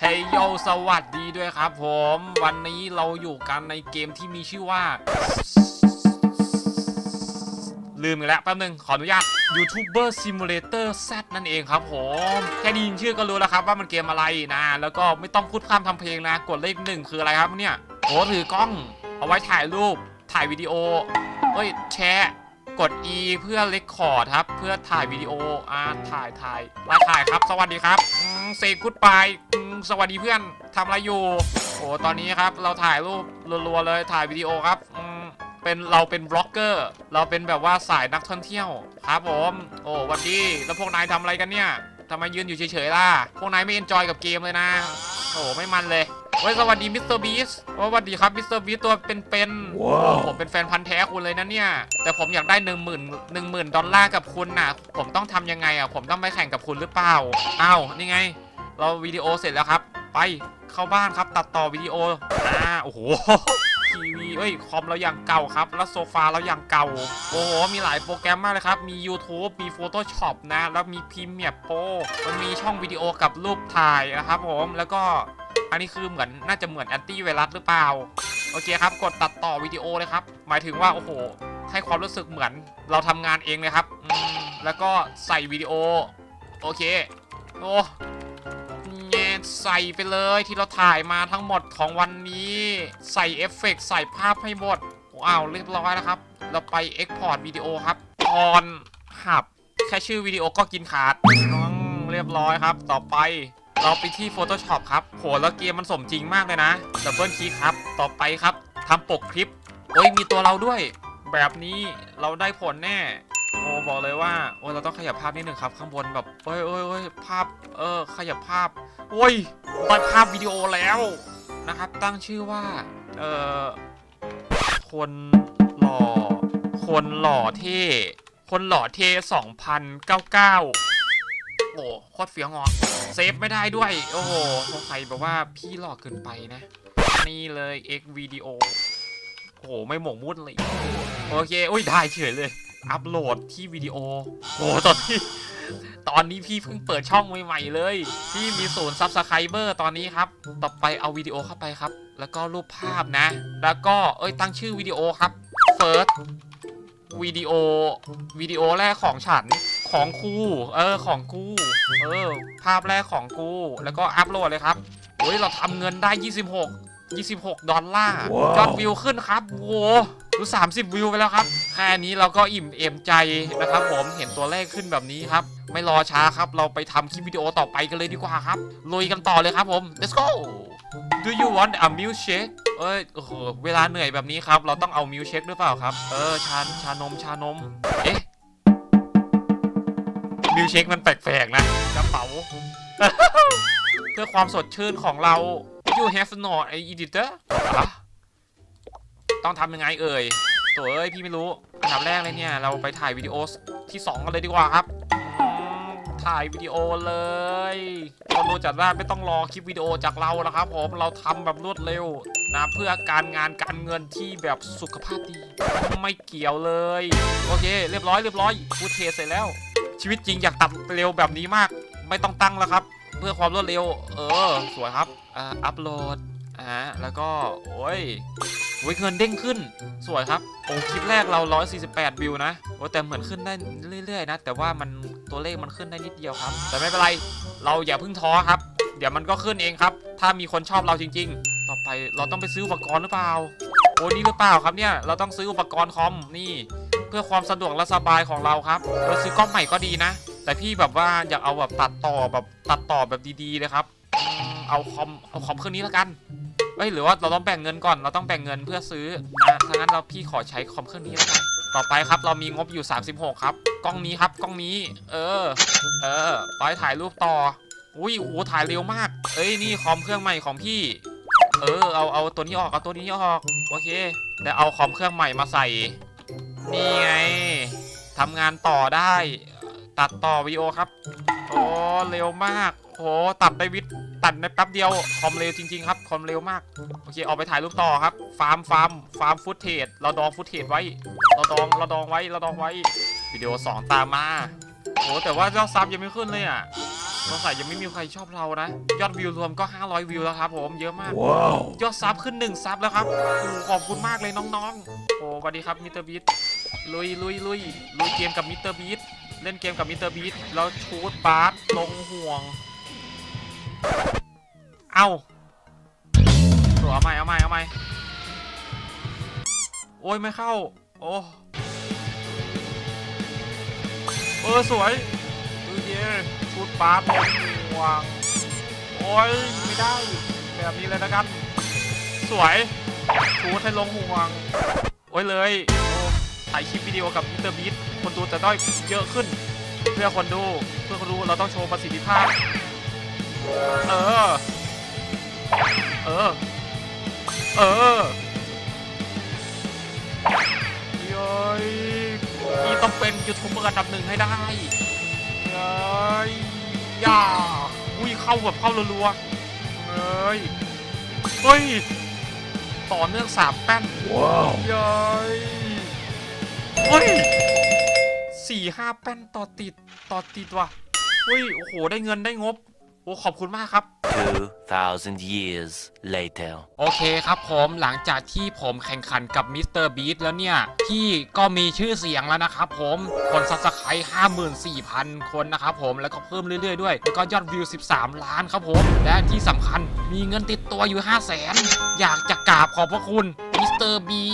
เฮ้ยโยสวัสดีด้วยครับผม วันนี้เราอยู่กันในเกมที่มีชื่อว่า ลืมอีกแล้วแป๊บนึง ขออนุญาต YouTuber Simulator Z นั่นเองครับผม แค่ได้ยินชื่อก็รู้แล้วครับว่ามันเกมอะไรนะ แล้วก็ไม่ต้องพูดพร่ำทำเพลงนะ กดเลขหนึ่งคืออะไรครับเนี่ยโอ้ถือกล้อง เอาไว้ถ่ายรูป ถ่ายวิดีโอเฮ้ยแชร์กด E เพื่อเลคคอร์ดครับ เพื่อถ่ายวิดีโออ่าถ่ายถ่ายมาถ่ายครับ สวัสดีครับ เซกุดบายสวัสดีเพื่อนทำอะไรอยู่ โอ้ตอนนี้ครับเราถ่ายรูปรัวๆเลยถ่ายวิดีโอครับอืมเป็นเราเป็นบล็อกเกอร์ เราเป็นแบบว่าสายนักท่องเที่ยวครับผมโอ้หวันดีแล้วพวกนายทำอะไรกันเนี่ยทำไมยืนอยู่เฉยๆล่ะพวกนายไม่เอนจอยกับเกมเลยนะ โอ้ไม่มันเลย เฮ้ยสวัสดีมิสเตอร์บีสสวัสดีครับมิสเตอร์บีสตัวเป็นๆว้าวผมเป็นแฟนพันธ์แท้คุณเลยนะเนี่ย แต่ผมอยากได้หนึ่งหมื่นหนึ่งหมื่นดอลลาร์กับคุณน่ะ ผมต้องทำยังไงอะ ผมต้องไปแข่งกับคุณหรือเปล่า อ้าวนี่ไง เราวิดีโอเสร็จแล้วครับ ไปเข้าบ้านครับตัดต่อวิดีโอ อ่าโอ้โห ทีวีเอ้ยคอมเราอย่างเก่าครับ แล้วโซฟาเราอย่างเก่า โอ้โห มีหลายโปรแกรมมากเลยครับ มี YouTube มี Photoshop นะ แล้วมี Premiere Pro มันมีช่องวิดีโอกับรูปถ่ายนะครับผม แล้วก็ อันนี้คือเหมือนน่าจะเหมือนแอนตี้ไวรัสหรือเปล่า โอเคครับ กดตัดต่อวิดีโอเลยครับ หมายถึงว่าโอ้โห ให้ความรู้สึกเหมือนเราทำงานเองเลยครับแล้วก็ใส่วิดีโอ โอเค โอ้แง่ใส่ไปเลยที่เราถ่ายมาทั้งหมดของวันนี้ ใส่เอฟเฟกต์ใส่ภาพให้หมดว้าวเรียบร้อยแล้วครับ เราไปเอ็กพอร์ตวิดีโอครับพรหับ แค่ชื่อวิดีโอก็กินขาดเรียบร้อยครับ ต่อไป เราไปที่ Photoshop ครับโหแล้วเกมมันสมจริงมากเลยนะดับเบิลคลิกครับ ต่อไปครับทำปกคลิปเอ้ยมีตัวเราด้วย แบบนี้เราได้ผลแน่ โอ้บอกเลยว่า โอ้เราต้องขยับภาพนิดหนึ่งครับ ข้างบนแบบโอ้ยโอ้ยโอ้ยภาพ เออ ขยับภาพ โอ้ยได้ภาพวิดีโอแล้วนะครับ ตั้งชื่อว่า เออคนหล่อ คนหล่อเท่ คนหล่อเท่2099 โอ้โคตรเฟี้ยวงอเซฟไม่ได้ด้วย โอ้โหสงสัยแบบว่าพี่หล่อเกินไปนะ นี่เลย X วิดีโอโอ้โห ไม่หมกมุ่นเลย โอเค อุ้ย ได้เฉยเลย อัปโหลดที่วิดีโอโอ้โหตอนนี้ ตอนนี้พี่เพิ่งเปิดช่องใหม่ๆเลยที่มีศูนย์ซับสไครเบอร์ตอนนี้ครับ ต่อไปเอาวิดีโอเข้าไปครับ แล้วก็รูปภาพนะ แล้วก็ เอ้ย ตั้งชื่อวิดีโอครับ First วิดีโอวิดีโอแรกของฉัน ของกูเออของกูเออภาพแรกของกู แล้วก็อัปโหลดเลยครับโอ้ยเราทำเงินได้ 26 26 ดอลลาร์ว้าวยอดวิวขึ้นครับโอ้โหดู30 วิวไปแล้วครับ แค่นี้เราก็อิ่มเอมใจนะครับผมเห็นตัวเลขขึ้นแบบนี้ครับ ไม่รอช้าครับเราไปทำคลิปวิดีโอต่อไปกันเลยดีกว่าครับลุยกันต่อเลยครับผม let's go do you want a milkshake เอ้ยโอ้โหเวลาเหนื่อยแบบนี้ครับ เราต้องเอามิลเชคหรือเปล่าครับ เออชาชานมชานม เอ๊ะ มิลเชคมันแปลกๆนะกระเป๋า เพื่อความสดชื่นของเรา you have no editor ต้องทำยังไงเอ่ยตัวเอ้ยพี่ไม่รู้ อันดับแรกเลยเนี่ย เราไปถ่ายวิดีโอที่ 2 กันเลยดีกว่าครับ ถ่ายวิดีโอเลยคนดูจัดว่าไม่ต้องรอคลิปวิดีโอจากเราแล้วครับผมเราทำแบบรวดเร็วนะเพื่อการงานการเงินที่แบบสุขภาพดี ไม่เกี่ยวเลย โอเค เรียบร้อยเรียบร้อยพูดเทสเสร็จแล้ว ชีวิตจริงอยากตัดเร็วแบบนี้มาก ไม่ต้องตั้งแล้วครับ เพื่อความรวดเร็ว เออ สวยครับอ่าอัปโหลดอ่าแล้วก็ โอ้ยโอ้ยเงินเด้งขึ้น สวยครับ โอ้คลิปแรกเรา 148 วิวนะโอ้แต่เหมือนขึ้นได้เรื่อยๆนะ แต่ว่ามันตัวเลขมันขึ้นได้นิดเดียวครับ แต่ไม่เป็นไร เราอย่าเพิ่งท้อครับ เดี๋ยวมันก็ขึ้นเองครับ ถ้ามีคนชอบเราจริง ๆ ต่อไปเราต้องไปซื้ออุปกรณ์หรือเปล่า โอ้นี่หรือเปล่าครับเนี่ย เราต้องซื้ออุปกรณ์คอมนี่ เพื่อความสะดวกและสบายของเราครับเราซื้อกล้องใหม่ก็ดีนะ แต่พี่แบบว่าอยากเอาแบบตัดต่อแบบตัดต่อแบบดีๆเลยครับเอาคอมเอาคอมเครื่องนี้แล้วกันเอ้ยหรือว่าเราต้องแบ่งเงินก่อนเราต้องแบ่งเงินเพื่อซื้ออะถ้างั้นเราพี่ขอใช้คอมเครื่องนี้แล้วกันต่อไปครับเรามีงบอยู่ 36 ครับกล้องนี้ครับกล้องนี้ เออ เออไปถ่ายรูปต่ออุ้ยโอ้ถ่ายเร็วมาก เอ้ยนี่คอมเครื่องใหม่ของพี่ เออเอาเอาตัวนี้ออกเอาตัวนี้ออกโอเคแต่เอาคอมเครื่องใหม่มาใส่ นี่ไงทำงานต่อได้ ตัดต่อวิดีโอครับ โอ้เร็วมากโหตัดได้วิดตัดในแป๊บเดียวคอมเร็วจริงๆครับคอมเร็วมากโอเคออกไปถ่ายรูปต่อครับ ฟาร์มฟาร์มฟาร์มฟุตเทจเราดองฟุตเทจไว้ เราดองเราดองไว้เราดองไว้วิดีโอ2ตามมาโอ้แต่ว่าเจ้าซับยังไม่ขึ้นเลยอะสงสัยยังไม่มีใครชอบเรานะ ยอดวิวรวมก็ 500 วิวแล้วครับผมเยอะมากยอดซับขึ้น1ซับแล้วครับโอ้ขอบคุณมากเลยน้องๆโอ้สวัสดีครับมิสเตอร์บีท ลุยลุยลุยลุยเกมกับมิสเตอร์บีทเล่นเกมกับมิสเตอร์บีทแล้วชูดบาสลงห่วง เอ้าตัวเอาใหม่เอาใหม่เอาใหม่โอ้ยไม่เข้า โอ้เออสวยดูเย่ชูดบาสลงห่วง โอ้ยไม่ได้ แบบนี้เลยนะกัน สวยชูดให้ลงห่วง โอ้ยเลย ถ่ายคลิปวิดีโอกับมิสเตอร์บีทคนดูจะได้เยอะขึ้น เพื่อคนดูเพื่อคนดูเราต้องโชว์ประสิทธิภาพ เออ เออ เออเย้ยนี่ต้องเป็นยูทูบเบอร์อันดับหนึ่งให้ได้เย้ยย่าอุ้ยเข้าแบบเข้ารัวๆเฮ้ยเฮ้ย ต่อเนื่องสามแป้นว้าวเย้ย เฮ้ยสี่ห้าแป้นต่อติดต่อติดว่ะเฮ้ยโอ้โหได้เงินได้งบ โอ้ขอบคุณมากครับ 2,000 years later. โอเคครับผมหลังจากที่ผมแข่งขันกับมิสเตอร์บีทแล้วเนี่ย พี่ก็มีชื่อเสียงแล้วนะครับผมคนซับสไครต์54,000 คนนะครับผมแล้วก็เพิ่มเรื่อยๆด้วย แล้วก็ยอดวิว 13 ล้านครับผม และที่สำคัญมีเงินติดตัวอยู่ 5 0 0 0 0 0 อยากจะกราบขอบพระคุณมิสเตอร์บี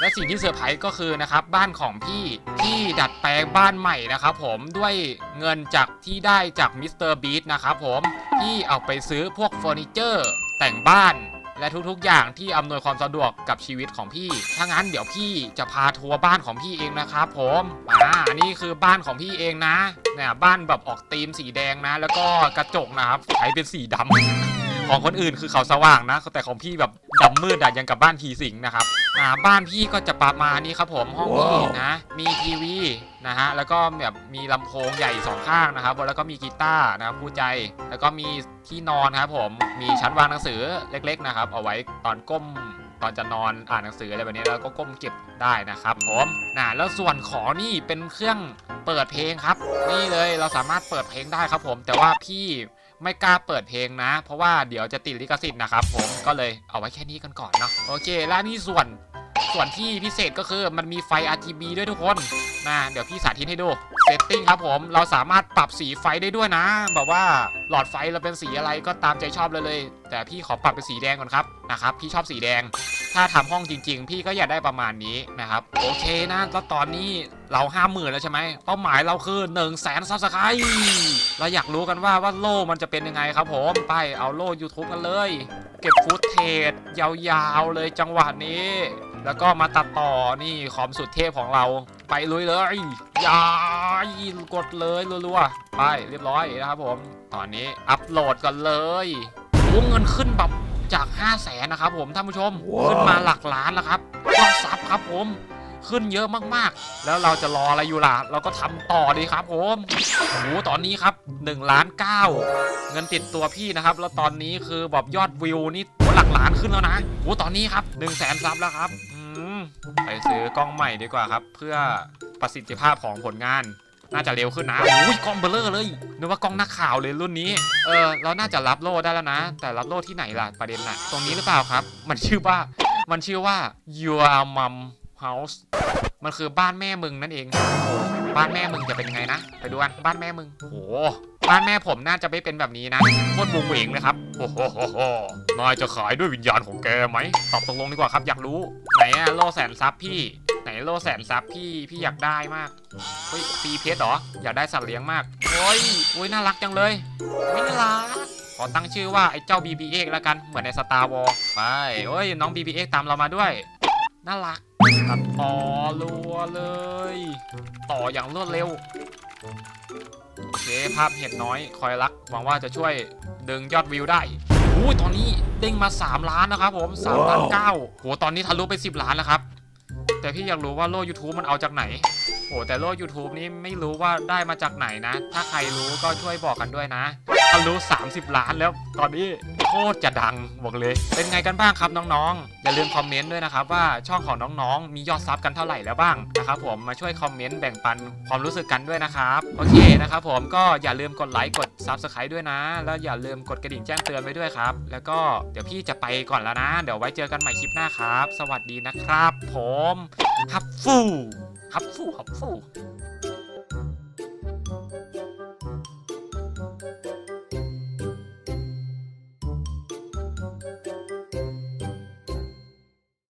และสิ่งที่เซอร์ไพรส์ก็คือนะครับบ้านของพี่ที่ดัดแปลงบ้านใหม่นะครับผมด้วยเงินจากที่ได้จากมิสเตอร์บีทนะครับผมที่เอาไปซื้อพวกเฟอร์นิเจอร์แต่งบ้านและทุกๆ อย่างที่อำนวยความสะดวกกับชีวิตของพี่ ถ้างั้นเดี๋ยวพี่จะพาทัวร์บ้านของพี่เองนะครับผมอ่าอันนี้คือบ้านของพี่เองนะเนี่ยบ้านแบบออกธีมสีแดงนะ แล้วก็กระจกนะครับใช้เป็นสีดำ ของคนอื่นคือเขาสว่างนะ แต่ของพี่แบบดำมืดอะยังกับบ้านผีสิงนะครับอ่าบ้านพี่ก็จะประมาณนี้ครับผมห้องพี่นะ มีทีวีนะฮะแล้วก็แบบมีลำโพงใหญ่สองข้างนะครับแล้วก็มีกีตาร์นะครับผู้ใจแล้วก็มีที่นอนครับผมมีชั้นวางหนังสือเล็ก ๆนะครับ เอาไว้ตอนก้มตอนจะนอนอ่านหนังสืออะไรแบบนี้แล้วก็ก้มเก็บได้นะครับผมนะแล้วส่วนของนี่เป็นเครื่องเปิดเพลงครับ นี่เลยเราสามารถเปิดเพลงได้ครับผม แต่ว่าพี่ ไม่กล้าเปิดเพลงนะ เพราะว่าเดี๋ยวจะติดลิขสิทธิ์นะครับผมก็เลยเอาไว้แค่นี้กันก่อนเนาะโอเค แล้วนี่ส่วนส่วนที่พิเศษก็คือมันมีไฟ RGB ด้วยทุกคนนะเดี๋ยวพี่สาธิตให้ดูเซตติ้งครับผมเราสามารถปรับสีไฟได้ด้วยนะ แบบว่าหลอดไฟเราเป็นสีอะไรก็ตามใจชอบเลยเลย แต่พี่ขอปรับเป็นสีแดงก่อนครับนะครับพี่ชอบสีแดง ถ้าทำห้องจริง ๆ พี่ก็อยากได้ประมาณนี้นะครับ โอเคนะแล้วตอนนี้เราห้าหมื่นแล้วใช่ไหมเป้าหมายเราคือ1นึ่งแสนซับสไครต์เราอยากรู้กันว่าว่าโล่มันจะเป็นยังไงครับผมไปเอาโล่ YouTube กันเลย เก็บฟุตเทจยาวๆเลยจังหวะนี้ แล้วก็มาตัดต่อนี่คอมสุดเทพของเราไปลุยเลยยายกดเลยรัวๆไปเรียบร้อยนะครับผม ตอนนี้อัปโหลดกันเลยโอ้เงินขึ้นแบบ จาก 5 0 0แสนนะครับผมท่านผู้ชมว้าวขึ้นมาหลักล้านแล้วครับยอดซับครับผม ขึ้นเยอะมากๆ แล้วเราจะรออะไรอยู่ล่ะ เราก็ทำต่อดีครับผมโอ้โหตอนนี้ครับ1ล้าน9เงินติดตัวพี่นะครับ แล้วตอนนี้คือแบบยอดวิวนี่หลักล้านขึ้นแล้วนะโอ้ตอนนี้ครับ1 0 0 0 0แสนซับแล้วครับอืมไปซื้อกล้องใหม่ดีกว่าครับ เพื่อประสิทธิภาพของผลงาน น่าจะเร็วขึ้นนะอุ้ยกล้องเบลเลอร์เลยนึกว่ากล้องนักข่าวเลยรุ่นนี้ เออเราน่าจะรับโล่ได้แล้วนะ แต่รับโล่ที่ไหนล่ะประเด็นน่ะ ตรงนี้หรือเปล่าครับ มันชื่อว่า มันชื่อว่า your mom house มันคือบ้านแม่มึงนั่นเอง บ้านแม่มึงจะเป็นไงนะ ไปดูกัน บ้านแม่มึงโหบ้านแม่ผมน่าจะไม่เป็นแบบนี้นะ โคตรบงเหวงเลยครับ โอ้โหนายจะขายด้วยวิญญาณของแกไหมตอบตกลงดีกว่าครับ อยากรู้ ไหนอะโลแสนซับพี่ โล่แสนซับพี่พี่อยากได้มากเฮ้ยฟรีเพชรเหรออยากได้สัตว์เลี้ยงมากโอ้ยโอ้ยน่ารักจังเลยไม่น่ารักขอตั้งชื่อว่าไอ้เจ้า BB-X แล้วกันเหมือนในสตาร์วอลไปโอ้ยน้อง BB-X ตามเรามาด้วย น่ารักตัดต่อรัวเลย ต่ออย่างรวดเร็วโอเคภาพเห็นน้อยคอยรักหวังว่าจะช่วยดึงยอดวิวได้อู้ยตอนนี้เด้งมา 3 ล้านนะครับผม3ล้านว้าวเก้าโหตอนนี้ทะลุไป 10 ล้านแล้วครับ แต่พี่อยากรู้ว่าโล่ YouTube มันเอาจากไหน โอ้แต่โล่ YouTube นี้ไม่รู้ว่าได้มาจากไหนนะ ถ้าใครรู้ก็ช่วยบอกกันด้วยนะ ทะลุ30 ล้านแล้วตอนนี้โคตรจะดังบอกเลย เป็นไงกันบ้างครับน้องๆอย่าลืมคอมเมนต์ด้วยนะครับว่าช่องของน้องๆ มียอดซับกันเท่าไหร่แล้วบ้างนะครับผมมาช่วยคอมเมนต์แบ่งปันความรู้สึกกันด้วยนะครับโอเคนะครับผมก็อย่าลืมกดไลค์กด Subscribe ด้วยนะ แล้วอย่าลืมกดกระดิ่งแจ้งเตือนไว้ด้วยครับ แล้วก็เดี๋ยวพี่จะไปก่อนแล้วนะ เดี๋ยวไว้เจอกันใหม่คลิปหน้าครับ สวัสดีนะครับ ผมฮับฟูฮับฟูฮับฟู